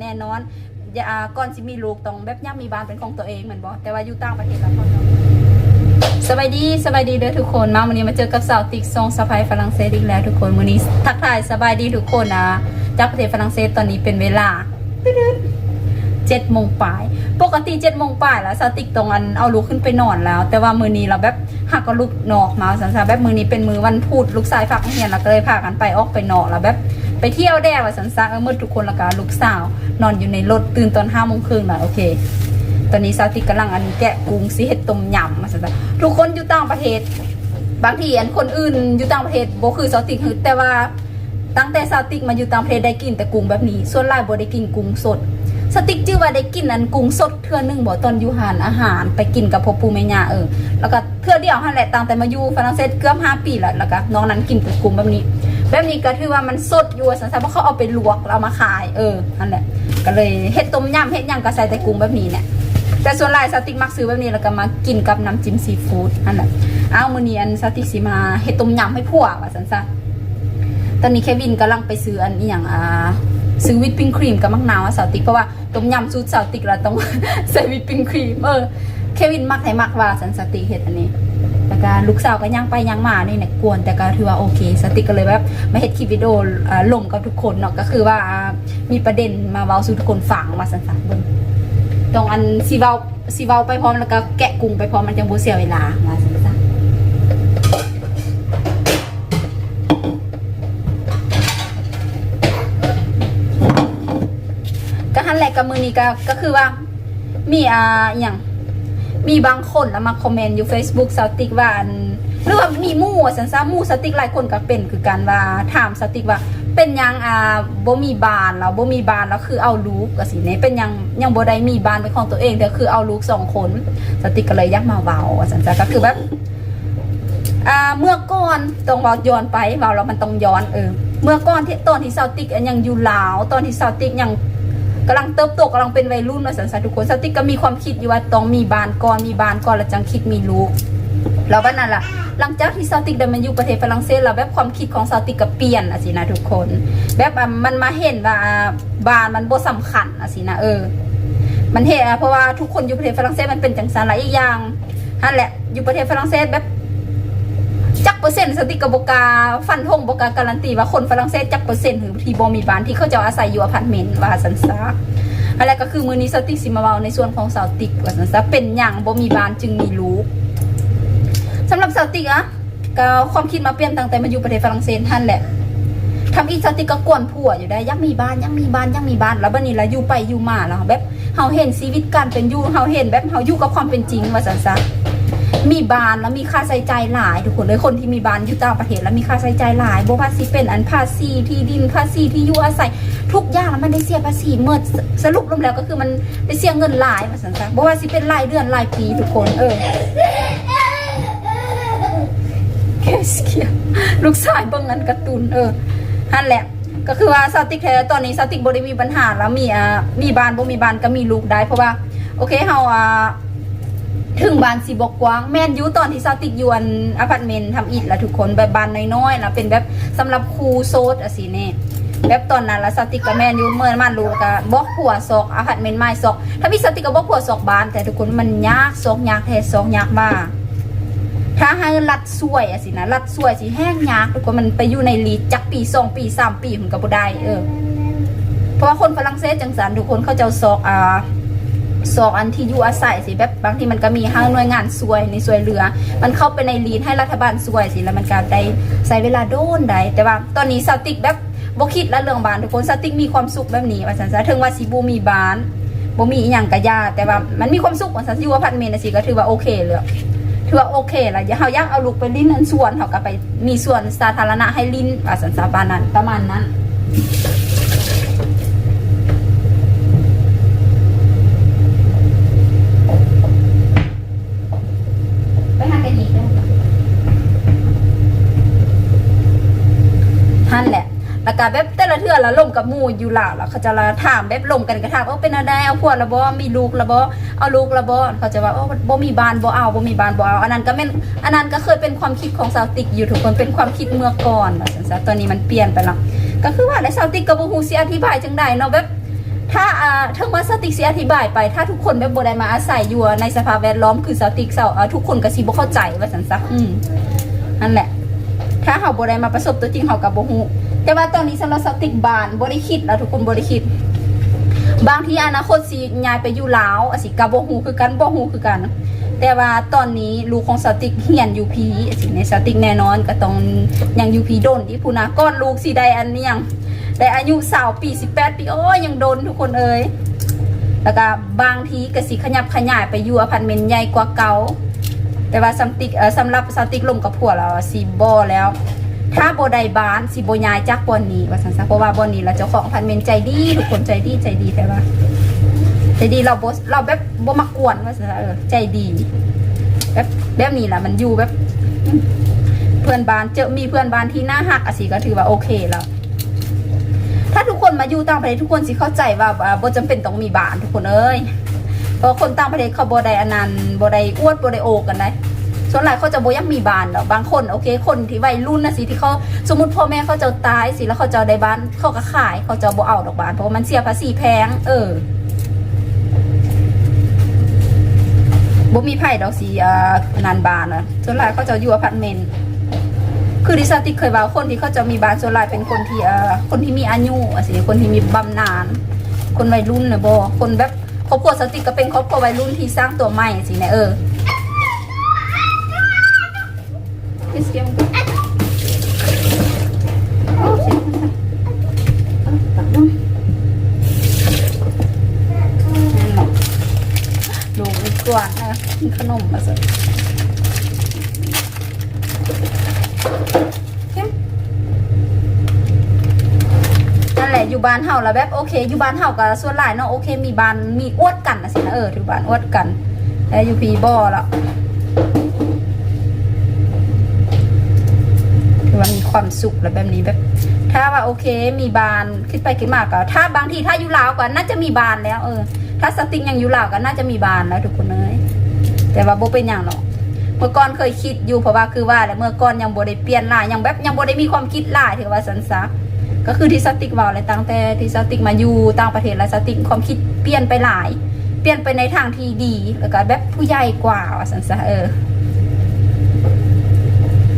แน่นอนอย่าก่อนสิมีลูกต้องแบบย่ามีบ้านเป็นของตัวเองเหมือนบ่แต่ว่าอยู่ต่างประเทศแล้วเขาสบายดีสบายดีเด้อทุกคนมาวันนี้มาเจอกับสาวติ๊กซองสะพายฝรั่งเศสอีกแล้วทุกคนวันนี้ทักทายสบายดีทุกคนนะจากประเทศฝรั่งเศสตอนนี้เป็นเวลาเจ็ดโมงปลาย ปกติเจ็ดโมงปลายแล้วสาวติ๊กตรงอันเอาลูกขึ้นไปนอนแล้ว แต่ว่ามือนี้เราแบบหักก็ลูกนอกมาสันสาแบบมือนี้เป็นมือวันพูดลูกชายฝากเรียนเราก็เลยพากันไปออกไปนอกแล้วแบบ ไปเที่ยวแด้ว่าสันซาเออเมื่อทุกคนละกาลูกสาว นอนอยู่ในรถตื่นตอนห้าโมงครึ่งแล้วโอเค ตอนนี้ซาติกกำลังอันแกะกุ้งสิเห็ดต้มยำมาสันซาทุกคนอยู่ต่างประเทศ บางทีอันคนอื่นอยู่ต่างประเทศโบคือซาติกคือแต่ว่าตั้งแต่ซาติกมาอยู่ต่างประเทศได้กินแต่กุ้งแบบนี้ ส่วนหลายบ่ได้กินกุ้งสดสติกชื่อว่าได้กินอันกุ้งสดเทื่อนึงบ่ตอนอยู่หานอาหารไปกินกับพ่อปู่แม่ย่าเออแล้วก็เทื่อเดียวหันแหละตั้งแต่มาอยู่ฝรั่งเศสเกือบ5ปีแล้วแล้วก็น้องนั้นกินกุ้งแบบนี้ แบบนี้ก็ถือว่ามันสดอยู่สันสัเพราะเขาเอาไปลวกเอามาขาย เออนั่นแหละก็เลยเฮ็ดต้มยำเฮ็ดยังก็ใส่แต่กุ้งแบบนี้เนี่ยแต่ส่วนหลายสติกมักซื้อแบบนี้แล้วก็มากินกับน้ำจิ้มซีฟู้ดนั่นแหละอ้าวมื้อนี้อันสติกสิมาเฮ็ดต้มยำให้ผัวว่าซั่นซะตอนนี้เควินกำลังไปซื้ออันอีหยังอ่าซื้อวิปปิ้งครีมกับมะนาวสาวติ๊กเพราะว่าต้มยำสูตรสาวติ๊กเราต้องใส่วิปปิ้งครีมเออเควินมักให้มักว่าสันสติกเฮ็ดอันนี้ แล้วก็ลูกสาวก็ยังไปยังมานี่เนี่ยกวนแต่ก็ถือว่าโอเค สติก็เลยแบบมาเฮ็ดคลิปวิดีโอลงกับทุกคนเนาะก็คือว่ามีประเด็นมาเว้าสู่ทุกคนฟังมาสั้นๆบิ่งตรงอันสิเว้าสิเว้าไปพร้อมแล้วก็แกะกุ้งไปพร้อมมันจังบ่เสียเวลามาสั้นๆก็หันแหละกับมือนี้ก็ก็คือว่ามีอ่าอย่าง มีบางคนนะมาคอมเมนต์อยู่ Facebook สติกว่าอันหรือว่ามีมู่ะสันซามู่สติกหลายคนก็เป็นคือกันว่าถามสติกว่า เป็นยังอ่าบ่มีบานแล้วบ่มีบานแล้วคือเอาลูกก็สิเนี่ยเป็นยังยังบ่ได้มีบานเป็นของตัวเองแต่คือเอาลูกสองคนสติกก็เลยยักมาเว้าว่าสันซาก็คือแบบอ่าเมื่อก่อนต้องเว้าย้อนไปเว้าแล้วมันต้องย้อนเออเมื่อก่อนที่ตอนที่สติกยังอยู่ลาว ตอนที่สติกยัง กำลังเติบโตกำลังเป็นวัยรุ่นมาสันสันทุกคนสติก็มีความคิดอยู่ว่าต้องมีบานก่อนมีบานก่อนแล้วจังคิดมีลูกแล้ววันนั้นล่ะ หลังจากที่ซาติกได้มาอยู่ประเทศฝรั่งเศสแล้วแบบความคิดของซาติกก็เปลี่ยนอะสินะทุกคน แบบมันมาเห็นว่าบานมันโบ่สำคัญอะสินะเออ มันเห็นอะเพราะว่าทุกคนอยู่ประเทศฝรั่งเศสมันเป็นจังสันหลายอย่างนั่นแหละอยู่ประเทศฝรั่งเศสแบบ จักเปอร์เซ็นต์สติกบกาฟันธงบกาการันตีว่าคนฝรั่งเศสจักเปอร์เซ็นต์หรือที่บ่มีบ้านที่เขาจะอาศัยอยู่อพาร์ตเมนต์ว่าสันซาอะไรก็คือมือนี้สติกสิมาเว้าในส่วนของสาวติกว่าสันซาเป็นอย่างบ่มีบ้านจึงมีลูกสำหรับสาวติกอะก็ความคิดมาเปลี่ยนตั้งแต่มาอยู่ประเทศฝรั่งเศสท่านแหละทำอีสติกก็กวนผัวอยู่ได้ยังมีบ้านยังมีบ้านยังมีบ้านแล้วบัดนี้ละอยู่ไปอยู่มาแล้วแบบเฮาเห็นชีวิตการเป็นอยู่เฮาเห็นแบบเฮาอยู่กับความเป็นจริงว่าสันซา มีบานแล้วมีค่าใช้จ่ายหลาย ทุกคนเลยคนที่มีบานอยู่ต่างประเทศแล้วมีค่าใช้จ่ายหลายบ่ว่าสิเป็นอันภาษีที่ดินภาษีที่อยู่อาศัย ทุกอย่างแล้วมันได้เสียภาษีเมื่อสรุปรวมแล้วก็คือมันได้เสียเงินหลายมาสันสับ่ว่าสิเป็นรายเดือนรายปีทุกคนเออเคสเกียลูกชายเบิ่งอันการ์ตูนเออนั่นแหละก็คือว่าสติกแท้ตอนนี้สติกบ่ได้มีปัญหาแล้วมีอ่ามีบานบ่มีบานก็มีลูกได้เพราะว่า โอเคเฮาอ่า ถึงบ้านสีบกกว้างแม่นยูตอนที่ซาติกอยวนอพาร์ตเมนต์ทำอิฐละทุกคนแบบบ้านน้อยๆนะเป็นแบบสำหรับครูโซดอะสิเนี่ยแบบตอนนั้นละซาติกกับแม่นยูเมื่อมันรู้ก็บอกผัวซอกอพาร์ตเมนต์ไม้ซอก ถ้าพี่ซาติกก็บอกผัวซอกบ้าน แต่ทุกคนมันยากซอกยากแท้ซอกยากมากถ้าให้รัดสวยอะสินะรัดสวยสิแห้งยากทุกคนมันไปอยู่ในลีดจักปีสองปีสามปีผมก็บ่ได้เออเพราะว่าคนฝรั่งเศสจังสันทุกคนเขาจะซอกอ่า สองอันที่อยู่อาศัยสิแบบบางทีมันก็มีห้างหน่วยงานซวยในซวยเรือ มันเข้าไปในลีนให้รัฐบาลซวยสิแล้วมันก็ได้ใช้เวลาโดนได้แต่ว่าตอนนี้สติกแบบบ่คิดละเรื่องบ้านทุกคนสติกมีความสุขแบบนี้ว่าสันซะถึงว่าสิบ่มีบ้านบ่มีอีหยังก็ยาแต่ว่ามันมีความสุขว่าสันอยู่อพาร์ตเมนต์น่ะสิก็ถือว่าโอเคเลยถือว่าโอเคละอย่าเฮาอยากเอาลูกไปลิ้นอันส่วนเฮาก็ไปมีส่วนสาธารณะให้ลิ้นว่าสันซะปานนั้นประมาณนั้น ไปหากันอีกได้ ท่นแหละแล้วก็แบบแต่ละเทื่อละล่มกับมู่อยู่หล่ะแล้วเขาจะละถามแบบล่มกันกระถามว่าเป็นอะไรเอาพวกละบ่มีลูกละบ่เอาลูกละบ่เขาจะว่าโอ้บ่มีบ้านบ่เอาบ่มีบ้านบ่เอาอันนั้นก็แม่นอันนั้นก็เคยเป็นความคิดของสาวติกอยู่ทุกคนเป็นความคิดเมื่อก่อนว่าซั่นซะตอนนี้มันเปลี่ยนไปแล้วก็คือว่าในสาวติกก็บ่ฮู้สิอธิบายจังไดเนาะแบบถ้าอ่าทั้งว่าสติกสิอธิบายไป ถ้าทุกคนแบบบ่ได้มาอาศัยอยู่ในสภาพแวดล้อมคือสติกเศร้าทุกคนก็สิบ่เข้าใจว่าซั่นซะอืมนั่นแหละ ถ้าเฮาบ่ได้มาประสบตัวจริงเฮาก็บ่ฮู้แต่ว่าตอนนี้สำหรับสติกบานบ่ได้คิดแล้วทุกคนบ่ได้คิด บางทีอนาคตสิยายไปอยู่ลาวอสิก็บ่ฮู้คือกันบ่ฮู้คือกัน แต่ว่าตอนนี้ลูกของสติกเฮียนอยู่พีสิในสติกแน่นอนก็ต้องยังอยู่พีโดนที่พูนาก้อนลูกสิได้อันนี้ยังได้อายุสาวปี18ปีโอ้ยังโดนทุกคนเอ้ยแล้วก็บางทีกสิขยับขยายไปอยู่อพาร์ตเมนต์ใหญ่กว่าเก่า แต่ว่าสำติกเอ่อสำหรับสติกลมกับผัวเราสิบ่แล้ว ถ้าบ่ไดบ้านสิบ่ย้ายจากบอนนี้ว่าซั่นซะเพราะว่าบอนนี้เราเจ้าของพาร์ตเมนใจดีทุกคนใจดีใจดีแต่ว่าใจดีเราโบเราแบบโบมากวนว่าซะเออใจดีแบบแบบนี้แหละมันอยู่แบบ เพื่อนบ้านเจอมีเพื่อนบ้านที่น่าหักอะสิก็ถือว่าโอเคแล้วถ้าทุกคนมาอยู่ต่างประเทศทุกคนสิเข้าใจว่าอ่าบ่จำเป็นต้องมีบ้านทุกคนเอ้ย ราะคนต่างประเทศเขาบ่ไดอันันบ่ไดอ้วดบ่ไดโอกันได้ส่วนหลายเขาจะบอยังมีบ้านหรอกบางคนโอเค คนที่วัยรุ่นนะสิที่เขาสมมติพ่อแม่เขาจะตายสิแล้วเขาจะได้บ้านเขาก็ขายเขาจะบ่เอาดอกบ้านเพราะมันเสียภาษีแพง เออบ่มีไผ่ดอกสีอ่านานบานอะส่วนหลายเขาจะอยู่อพาร์ตเมนต์คือดิสติเคยว่าคนที่เขาจะมีบ้านส่วนหลายเป็นคนที่อ่อคนที่มีอายุสิคนที่มีบำนาญคนวัยรุ่นนะบ่คนแบบ รอบครัวสติกก็เป็นครอบครัววัยรุ่นที่สร้างตัวใหม่สินี่ยเออเสียงมันเสียงมันเอาตัดลงนั่นแหละดูดีกว่านะกินขนมมาสิเข้มนั่นแหละอยู่บ้านเฮาแล้วแบบโอเค อยู่บ้านเฮากับส่วนหลายเนาะโอเค มีบ้านมีอวดกันนะสินะเออถือบ้านอวดกันแล้วอยู่พีบ่อละคือว่ามีความสุขแล้วแบบนี้แบบ ถ้าว่าโอเค มีบานคิดไปคิดมาก็ถ้าบางทีถ้าอยู่ลาวก็น่าจะมีบานแล้ว เออ ถ้าสติงยังอยู่ลาวก็น่าจะมีบานแล้วทุกคนเอ้ยแต่ว่าโบเป็นอย่างหรอกเมื่อก่อนเคยคิดอยู่เพราะว่าคือว่าแหละเมื่อก่อนยังโบได้เปลี่ยนหลายยังแบบยังโบได้มีความคิดหลายถือว่าสันซะ ก็คือที่สติกเว่าเลยตั้งแต่ที่สติกมาอยู่ต่างประเทศแล้วสติกความคิดเปลี่ยนไปหลาย เปลี่ยนไปในทางที่ดี แล้วก็แบบผู้ใหญ่กว่าว่าสันซะเออ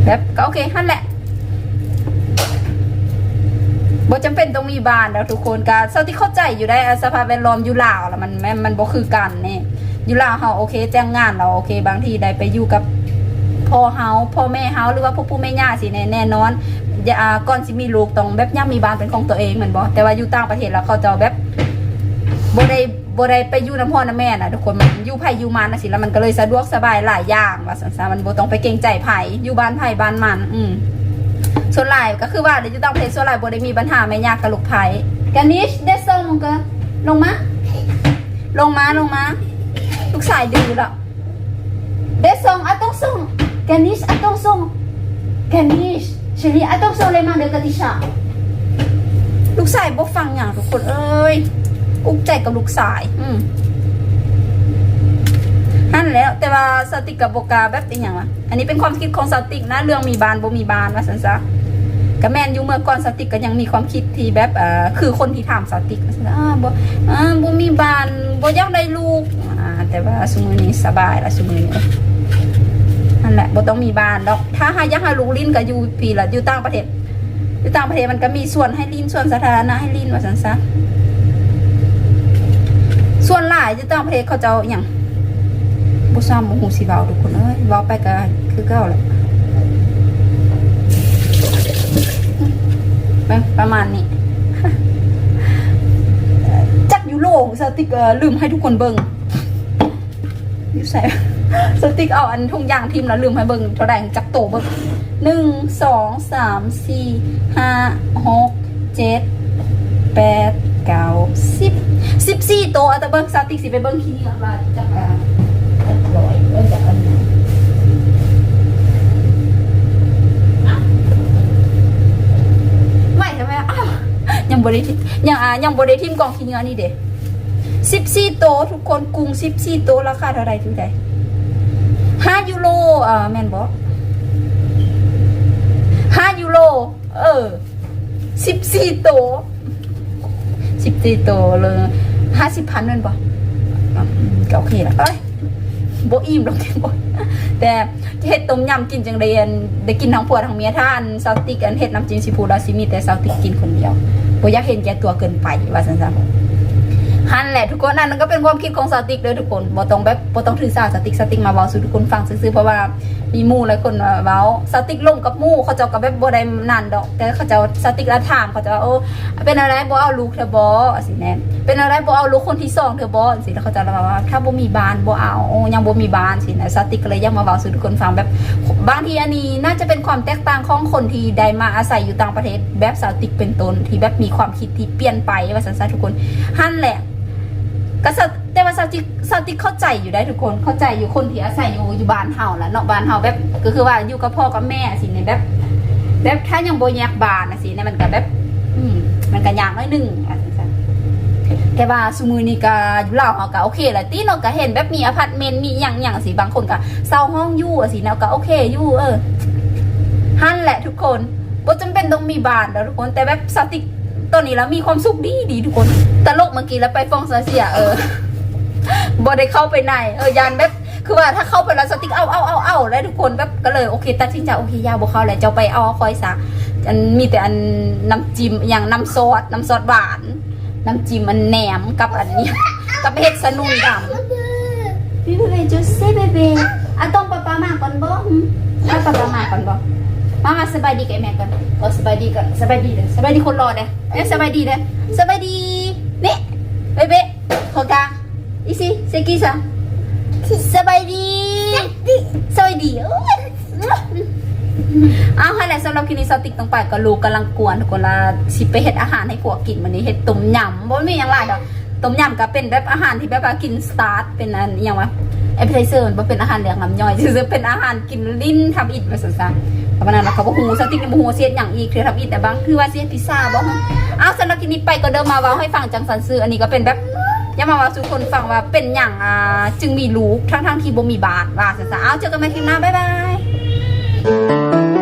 แบบก็โอเคนั่นแหละบ่จำเป็นต้องมีบ้านแล้วทุกคนก็เท่าที่เข้าใจอยู่ได้สภาพแวดล้อมอยู่ลาวแล้วมันแม่มันบ่คือกันนี่อยู่ลาวเฮาโอเคแจ้งงานเราโอเค บางทีได้ไปอยู่กับพ่อเฮาพ่อแม่เฮาหรือว่าพ่อปู่แม่ย่าสิแน่แน่นอน อย่าอ่าก่อนสิมีลูกต้องแบบย่ามีบ้านเป็นของตัวเองแม่นบ่แต่ว่าอยู่ต่างประเทศแล้วเขาจะแบบบ่ได้บ่ได้ไปอยู่น้ำพ่อน้ำแม่น่ะทุกคนมันอยู่ไผอยู่มันน่ะสิแล้วมันก็เลยสะดวกสบายหลายอย่างว่าซั่นซะมันบ่ต้องไปเกรงใจไผอยู่บ้านไผ่บ้านมัน อืมส่วนหลายก็คือว่าเดี๋ยวจะต้องเพลส่วนหลายบได้มีปัญหาไม่ยากกับลูกไผ่กันนิชเดซซงลงก็ลงมาลงมาลงมาลูกสายดื้อล้วเดซซงอะต้องส่งกันนิชอะต้องส่งกันนิช เชลีอะต้องส่งเลยมาเดกติชาลูกสายบ่ฟังอย่างทุกคนเอ้ย อุกใจกับลูกสายอืมนั่นแหล้วแต่ว่าสติกกับโบกาแบบเป็นอย่างวะอันนี้เป็นความคิดของสติกนะเรื่องมีบานบ่มีบานว่าสันซะกับแมนอยู่เมื่อก่อนสติกก็ยังมีความคิดที่แบบเอ่อคือคนที่ถามสติกว่าซั่นอ่าบ่อ่าบ่มีบานบ่อยากได้ลูกอ่าแต่ว่าสมือนี้สบายละสมือนี้ นั่นแหละบ่ต้องมีบ้านดอก ถ้าหายากให้ลูกลิ้นก็อยู่ปีละอยู่ต่างประเทศอยู่ต่างประเทศมันก็มีส่วนให้ลิ้นส่วนสาธารณะให้ลิ้นว่าสันซะส่วนหลายอยู่ต่างประเทศเขาจะอย่างบุซ้ำบุหูสิเบาทุกคนเอ้ยเบาไปก็คือเก่าแหละไปประมาณนี้จักยูโรสติกเออลืมให้ทุกคนเบิงอยู่ใส่ สติกเอาอันทุ่งยางทีมแล้วลืมให้เบิงเท่าไหร่จักโตเบิงหนึ่งสองสามสี่ห้าหกเจ็ดแปดเก้าสิบสิบสี่โตอาแต่เบิงสติกสิไปเบิงขี้เหงื่อมาจักอ่าร้อยเริ่มจากอันไม่ใช่ไหมอ้าวยังบริทิยังอ่ายังบริทิมกองขี้เนื้อนี่เด้สิบสี่โตทุกคนกรุงสิบสี่โตราคาเท่าไรทุกใด ห้ายูโรเอ่าแมนบอกห้ายูโรเออสิบสี่โตสิสิบสี่ตัวเลยห้าสิบพันนั่นปะอืมก็โอเคละเอ้ยโบอิ่มหรอกแต่บ่แต่เฮ็ดต้มยำกินจังเรียนได้กินทั้งผัวทั้งเมียท่านซาวติกอันเฮ็ดน้ำจิ้มซีฟู้ดแล้วสิมีแต่ซาวติกกินคนเดียวบ่อยากเห็นแก่ตัวเกินไปว่าซั่นๆ ฮันแหละทุกคนนั่นก็เป็นความคิดของสติกเลยทุกคนบ่ต้องแบบบ่ต้องถือสาสติกสติกมาเว้าสู่ทุกคนฟังซื่อๆเพราะว่ามีมู่หลายคนมาเว้าสติกลงกับมู่เขาเจ้าก็แบบบ่ได้นั่นดอก แต่เขาเจ้าสติกแล้วถามเขาเจะว่าโอ้เป็นอะไรบ่เอาลูกเธอบ่สิแน่เป็นอะไรบ่เอาลูกคนที่สองเธอบ่สิแล้วเขาจะว่าถ้าบ่มีบ้านบ่เอายังบ่มีบ้านสินะสติกเลยยังมาเว้าสู่ทุกคนฟังแบบบางทีอันนี้น่าจะเป็นความแตกต่างของคนที่ได้มาอาศัยอยู่ต่างประเทศแบบสติกเป็นต้นที่แบบมีความคิดที่เปลี่ยนไปว่าซั่นๆทุกคนฮั่นแหละ ก็สแต่ว่าสติสติเข้าใจอยู่ได้ทุกคนเข้าใจอยู่คนที่อาศัยอยู่อยู่บ้านเฮาแหละเนาะบ้านเฮาแบบก็คือว่าอยู่กับพ่อกับแม่สิในแบบ แบบถ้ายังโบแยกบ้านนะสิเนี่ยมันก็แบบ อืมมันก็ยากน้อยหนึงอะจังแต่ว่าสมือนี้ก็อยู่ลาวเฮาก็โอเคแหละตีเนาะก็เห็นแบบมีอพาร์ตเมนต์มีหยังหยังสิบางคนก็เช่าห้องอยู่อะสิเนาะก็โอเคอยู่เออ หั่นแหละทุกคนบ่จำเป็นต้องมีบ้านแล้วทุกคนแต่แบบสติ ตอนนี้แล้วมีความสุขดีดีทุกคน ตลกเมื่อกี้แล้วไปฟ้องเสียเออบ่ได้เข้าไปในเออยานแบบคือว่าถ้าเข้าไปแล้วสติ๊กเอาเอาเอาเอาแล้วทุกคนแบบก็เลยโอเคตัดสินใจโอเคยาบ่เข้าแล้วเจ้าไปเอาคอยซะอันมีแต่อันน้ำจิ้มอย่างน้ำซอสน้ำซอสหวาน น้ำจิ้มมันแหนมกับอันนี้กับเห็ดสนุนดำพี่เลยจูเซ่เบเบอะต้องปะปามาก่อนบ่หึเอาปะปามาก่อนบ่ มามาสบายดีกับแม่ก่อนเอสบายดีก่อนสบายดีเด้อสบายดีคนรอเด้อเอ้ยสบายดีเด้อสบายดีนี่เบเบขอกา Isi, Sekisa. สบายดีสบายดีโอ้ยเอาให้แหละสำหรับคลิปนี้สติกต้องไปก็ลูกกำลังกวนทุกคนละสิไปเฮ็ดอาหารให้ผัวกินวันนี้เฮ็ดต้มยำบ่มีหยังหลายดอกต้มยำก็เป็นแบบอาหารที่แบบว่ากินสตาร์ทเป็นอันอหยังวะ แอปเปิลเซอร์มันเป็นอาหารเลี้ยงลำย่อยซื่อเป็นอาหารกินลิ้นทำอิดมาสั่นๆเพราะฉะนั้นเขาบอกหูสติ๊กหูเสียดอย่างอีกคือทำอิดแต่บางคือว่าเสียดพิซซ่าบ่ฮู้เอาสำหรับคลิปนี้ไปก็เดินมาเว้าให้ฟังจังสันซื้ออันนี้ก็เป็นแบบย่ามาว่าทุกคนฟังว่าเป็นอย่างอ่าจึงมีลูกทั้งทั้งๆที่บ่มีบาทว่าสั่นๆเอาเจอกันใหม่คลิปหน้าบ๊ายบาย